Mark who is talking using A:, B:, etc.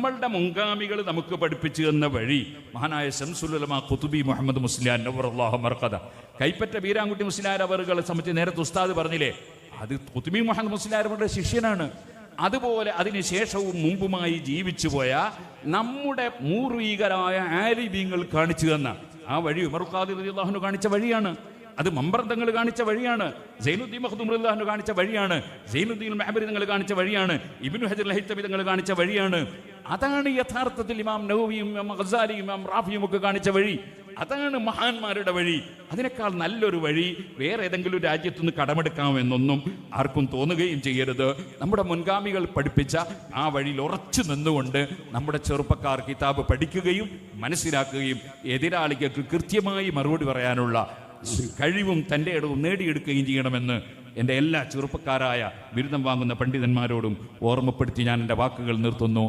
A: നമ്മളുടെ മുൻഗാമികൾ നമുക്ക് പഠിപ്പിച്ചു തന്ന വഴി മഹാനായ ശംസുലമ കുതുബി മുഹമ്മദ് മുസ്ലിയാൻ നവറല്ലാഹു മർക്കഥ കൈപ്പറ്റ വീരാങ്കുട്ടി മുസ്ലിയാർ അവറുകളെ സംബന്ധിച്ച് നേരത്തെ ഉസ്താദ് പറഞ്ഞില്ലേ? അത് കുതുബി മുഹമ്മദ് മുസ്ലിയാർ അവരുടെ ശിഷ്യനാണ്. അതുപോലെ അതിനുശേഷവും മുമ്പുമായി ജീവിച്ചു പോയ നമ്മുടെ മൂർവീകരായ ആലിബീങ്ങൾ കാണിച്ചു തന്ന ആ വഴി ഉമർ ഖാദിർ അള്ളാഹുനു കാണിച്ച വഴിയാണ്. അത് മമ്പർത്തങ്ങൾ കാണിച്ച വഴിയാണ്. സൈനുദ്ദീൻ റളിയല്ലാഹു കാണിച്ച വഴിയാണ്. സൈനുദ്ദീൻ മെഹബരി കാണിച്ച വഴിയാണ്. ഇബ്നു ഹജർ ലഹിത്തബി കാണിച്ച വഴിയാണ്. അതാണ് യഥാർത്ഥത്തിൽ ഇമാം നവവിയും ഇമാം ഹസാലിയും ഇമാം റാഫിയും ഒക്കെ കാണിച്ച വഴി. അതാണ് മഹാന്മാരുടെ വഴി. അതിനേക്കാൾ നല്ലൊരു വഴി വേറെ ഏതെങ്കിലും രാജ്യത്തുനിന്ന് കടമെടുക്കാമെന്നൊന്നും ആർക്കും തോന്നുകയും ചെയ്യരുത്. നമ്മുടെ മുൻഗാമികൾ പഠിപ്പിച്ച ആ വഴിയിൽ ഉറച്ചു നിന്നുകൊണ്ട് നമ്മുടെ ചെറുപ്പക്കാർ കിതാബ് പഠിക്കുകയും മനസ്സിലാക്കുകയും എതിരാളികൾക്ക് കൃത്യമായി മറുപടി പറയാനുള്ള കഴിവും തന്റെ ഇടവും നേടിയെടുക്കുകയും ചെയ്യണമെന്ന് എന്റെ എല്ലാ ചെറുപ്പക്കാരായ ബിരുദം വാങ്ങുന്ന പണ്ഡിതന്മാരോടും ഓർമ്മപ്പെടുത്തി ഞാൻ എന്റെ വാക്കുകൾ നിർത്തുന്നു.